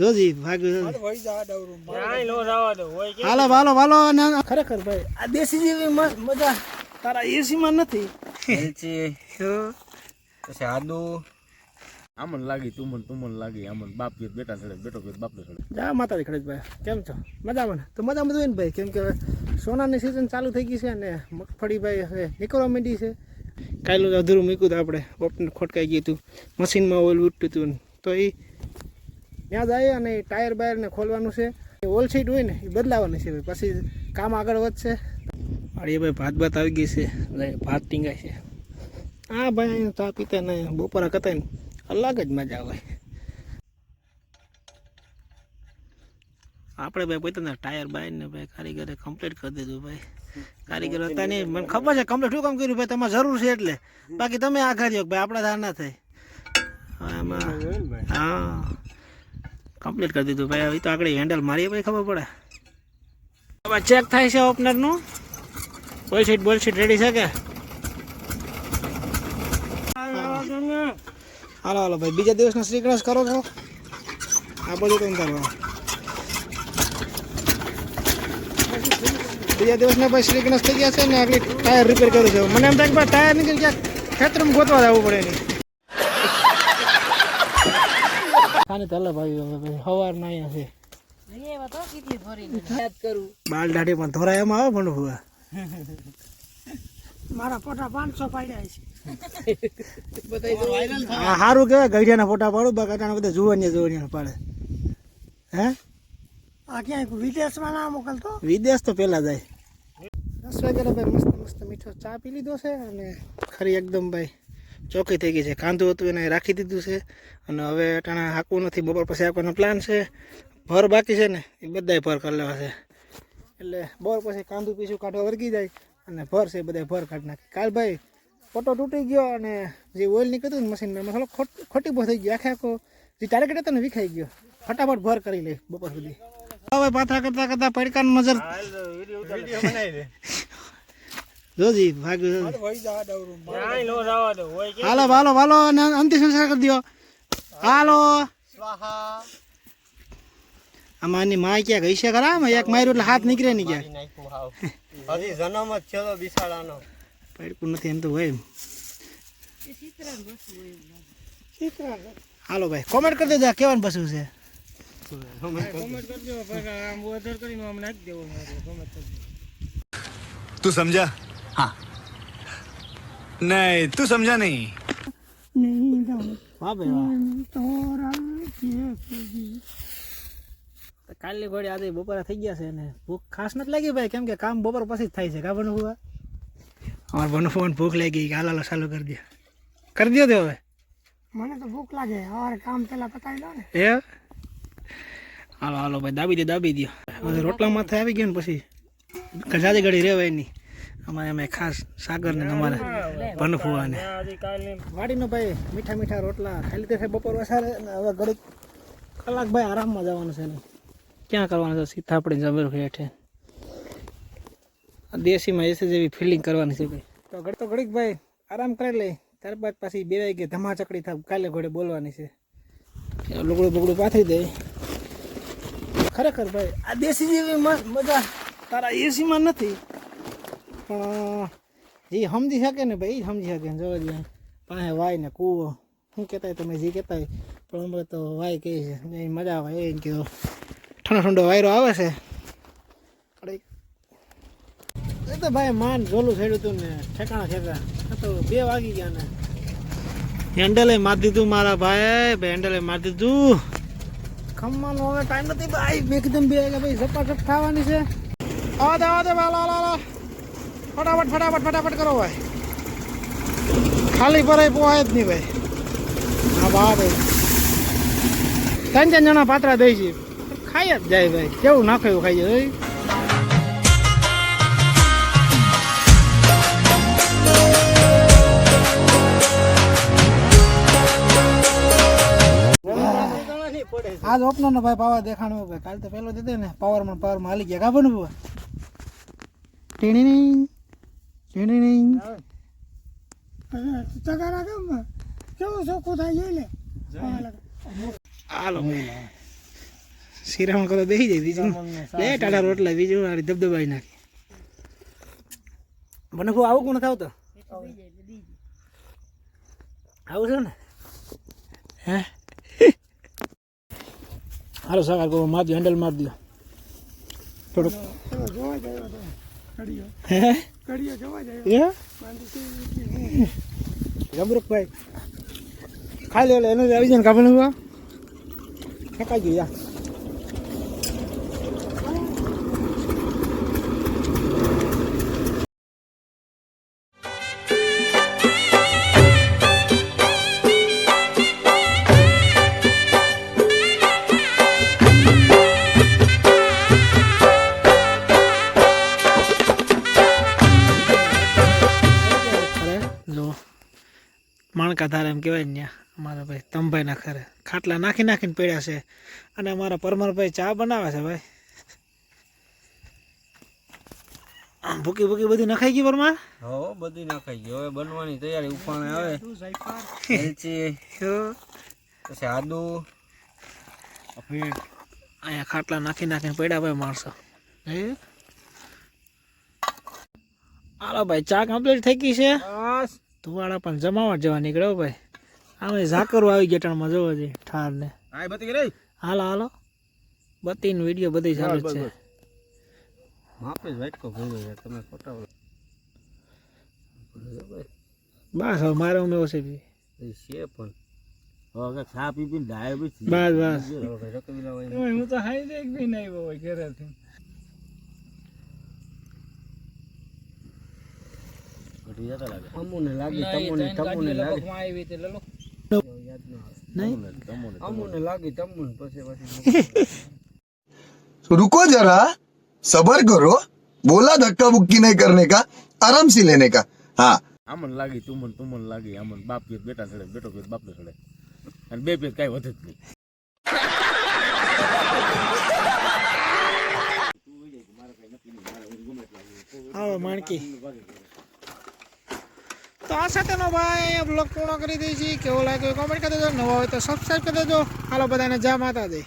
જોજી નો કે હાલો હાલો હાલો ખરેખર ભાઈ આ દેશી જેવી મજા તારા એસીમાં નથી. એલચી. પછી આદુ. આમન લાગી તુમન તુમન લાગી આમન બાપ પીત બેટા ચડે બેટો બાપને ચડે જા માતાજી ખડેશભાઈ કેમ છો? મજામાં તો મજામાં જ હોય ને ભાઈ કેમ કે હવે સોનાની સિઝન ચાલુ થઈ ગઈ છે અને મગફળી ભાઈ હવે નીકળવા માંડી છે. કાયલું અધૂરું મૂક્યું હતું આપણે ઓપને ખોટકાઈ ગયું હતું મશીનમાં ઓઇલ ઉઠતું હતું ને. તો એ ત્યાં જાય અને ટાયર ટાયર બાયરને ખોલવાનું છે. ઓલ સીટ હોય ને એ બદલાવાની છે ભાઈ. પછી કામ આગળ વધશે. અરે ભાઈ ભાત ભાત આવી ગઈ છે. ભાત ટીંગાય છે. હા ભાઈ અહીંયા ચા પીતા ને બપોરા કરતા ને. અલગ જ મજા આવે આપણે ભાઈ પોતાના ટાયર બાયર ને ભાઈ કારીગરે કમ્પ્લીટ કરી દીધું ભાઈ. કારીગર હતા નહીં મને ખબર છે કમ્પ્લીટ શું કામ કર્યું ભાઈ? તમારે જરૂર છે એટલે. બાકી તમે આઘા રહ્યો ભાઈ આપણા ધાર ના થાય. હા, એમાં હા. કમ્પ્લીટ કરી દીધું ભાઈ. હવે તો આગળ હેન્ડલ મારીએ ભાઈ ખબર પડે. ચેક થાય છે ઓપનરનું બોલ શીટ બોલ શીટ રેડી છે કે? હાલો હાલો, ભાઈ. બીજા દિવસનો શ્રી ગણેશ કરો છો? આ બધું તમે કરો બીજા દિવસના ભાઈ શ્રી ગણેશ થઈ ગયા છે ને આગળ ટાયર રિપેર કર્યું છે. મને એમ થાય કે ટાયર નીકળી ગયા ખેતરમાં ગોતવા જવું પડે નહીં ખાને તલે ભાઈ હવે ભાઈ સવાર ના અહીંયા છે. બાલ દાઢી પણ ધોરાય એમાં આવે પણ હુआ મારા ફોટા પાંચસો પાડ્યા છે. આ સારું કેવાય ગઢિયાના ફોટા પાડું બાકી અટાણે બધા જુવાનિયા જુવાનિયા પાડે. હે? આ ક્યાંય વિદેશમાં ના મોકલતો? વિદેશ તો પહેલાં જાય. દસ વાગ્યા ભાઈ મસ્ત મસ્ત મીઠો ચા પી લીધો છે અને ખરી એકદમ ભાઈ ચોખ્ખી થઈ ગઈ છે. કાંદું હતું એને રાખી દીધું છે અને હવે અટાણા હાંકવું નથી. બપોર પછી આપવાનો પ્લાન છે. ભર બાકી છે ને એ બધાય ભર કરી લેવા છે. એટલે બપોર પછી કાંદું પીછું કાઢવા વર્ગી જાય અને ભર છે બધા ભર કાઢી નાખી. કાલ ભાઈ ફોટો તૂટી ગયો અને જે ઓઇલ નીકળ્યું ને મશીનમાં એમાં થોડો ખોટ ખોટી બહુ થઈ ગયો આખે આખો જે ટાર્ગેટ હતો ને વિખાઈ ગયો. ફટાફટ ભર કરી લે બપોર સુધી. હવે પાથરા કરતા કરતા પડકાર નજર વીડિયો બનાવી દે. જોજી ભાગ હાલો હાલો હાલો અંતિ સંસ્કાર કરી દો હાલો. આમાં એની માં ક્યાં ગઈ છે ખરા? આમાં એક માર્યું એટલે હાથ નીકળે નહીં ક્યાં હજી જન્મ જ થયો બિસાડાનો. પડકું નથી એમ તો હોય હાલો ભાઈ કોમેન્ટ કરી દેજો કેવાનું બસું છે? તું કરજો હા. નહીં તું સમજા નહીં. નહીં જાઉં. કાલની ઘોડી આજે બપોરા થઈ ગયા છે ને ભૂખ ખાસ નથી લાગી ભાઈ કેમ કે કામ બપોર પછી જ થાય છે. કા બનવું હોય? અમારે બનવું ફોન ભૂખ લાગી ગઈ હાલાલો ચાલુ કરી દે. કરી દો તે હવે. મને તો ભૂખ લાગે. હવે કામ પેલા પતાવી દો ને. એ હાલો હાલો ભાઈ દાબી દે દાબી દો રોટલા માથે આવી ગયો ને પછી. ગજાદી ઘડી રહેવાય નહીં. અમારે અમે ખાસ સાગર ને અમારે ભનફુવા ને હજી કાલની વાડીનો ભાઈ મીઠા મીઠા રોટલા. ખાલી તે બપોર વસારે હવે ઘડીક કલાક ભાઈ આરામમાં જવાનું છે ક્યાં કરવાનું છે? સીધા આપણે જમીર હેઠે દેશીમાં એસી જેવી ફિલિંગ કરવાની છે ભાઈ. તો ઘડી તો ઘડીક ભાઈ આરામ કરી લે ત્યારબાદ પાછી બે વાગે ધમા ચકડી થાય કાલે ઘોડે બોલવાની છે. લુગડું બગડું પાથરી દે. ખરેખર ભાઈ, આ દેશી જેવી મજા તારા એસીમાં નથી. પણ જે સમજી શકે ને ભાઈ સમજી શકે જોવા જાય પાસે વાય ને કૂવો. શું કહેતા તમે જે કહેતા પણ અમે તો વાય કહે છે. મજા આવે એ કે ઠંડો ઠંડો વાયરો આવે છે. એ તો ભાઈ માન ઝોલું છેડ્યું હતું ને ઠેકાણા ઠેકા તો બે વાગી ગયા ને. હેન્ડલે મારી દીધું મારા ભાઈ ભાઈ હેન્ડલે મારી દીધું. ખમવાનો હવે ટાઈમ નથી ભાઈ. એકદમ બે ભાઈ ઝપાઝપ ખાવાની છે. આવા દે આવા દે હાલો, હાલો. ફટાફટ ફટાફટ ફટાફટ કરો ભાઈ. ખાલી ભરાય પોવાય જ નહીં ભાઈ. હા બા ભાઈ ત્રણ ત્રણ જણા પાત્રા દઈ છે. ખાઈ જ જાય ભાઈ. કેવું નાખે એવું ખાઈ જાય આજ ઓપનર નો ભાઈ પાવર દેખાણો ભાઈ. કાલ તો પેલો દીધો ને. પાવરમાં પાવરમાં હાલી ગયા. ખબર ને ટીણી ચોખ્ખું થાય જોઈ લે કરો બેસી જાય બીજું. બે ટાટા રોટલા, બીજું મારી ધબધબાઈ નાખી. મને બહુ આવું કોણ થાવ તો આવું છે ને? હે? હાલો સકાર કહો મારજો હેન્ડલ માર દો થોડુંક. ગમરૂકભાઈ ખાઈ લે એનું આવી જાય કાપડનું ફેંકાઈ માણકા ધારે એમ કહેવાય ને ત્યાં. અમારા ભાઈ તંભાઈના ખરે ખાટલા નાખી નાખીને પડ્યા છે. અને અમારા પરમારભાઈ ચા બનાવે છે ભાઈ. ભૂકી ભૂકી બધી નખાઈ ગઈ પરમાર? હો બધી નાખાઈ ગઈ. હવે બનવાની તૈયારી ઉપાણે આવે એલચી. પછી આદુ. અહીંયા ખાટલા નાખી નાખીને પડ્યા ભાઈ માણસો. હે? હાલો ભાઈ ચા કમ્પ્લીટ થઈ ગઈ છે? તુવાડા પણ જમાવટ જવા નીકળ્યો ભાઈ. આમે ઝાકરો આવી ગેટાણમાં જોવો છે ઠાર ને આ હાલો હાલો. બત્તી વીડિયો બધી ચાલુ છે. બસ. હવે મારે ઉમેવો ઓછે છે પણ. હવે ખા પી પીને ડાય બસ બસ. હું તો હાઈ દેખ બી નહીં હોય ઘરેથી. ઘટી જતા લાગે અમુને લાગી તમુને તમુને લાગી નહીં તમને અમુને લાગી તમુને પછી પછી रुको जरा सबर करो बोला धक्का बुक्की नहीं करने का आराम से लेने का हाँ આમન લાગી તુમન તુમન લાગી આમન બાપ પીત બેટા સડે બેટો પીત બાપને સડે અને બે પીત કાંઈ વધે જ નહીં આવો માણકી તો આ સાથેનો ભાઈ બ્લોગ પૂર્ણ કરી દઈએ છીએ કેવો લાગ્યો કોમેન્ટ કરી દેજો. નવો હોય તો સબસ્ક્રાઈબ કરી દેજો. હાલો બધાને જય માતાજી.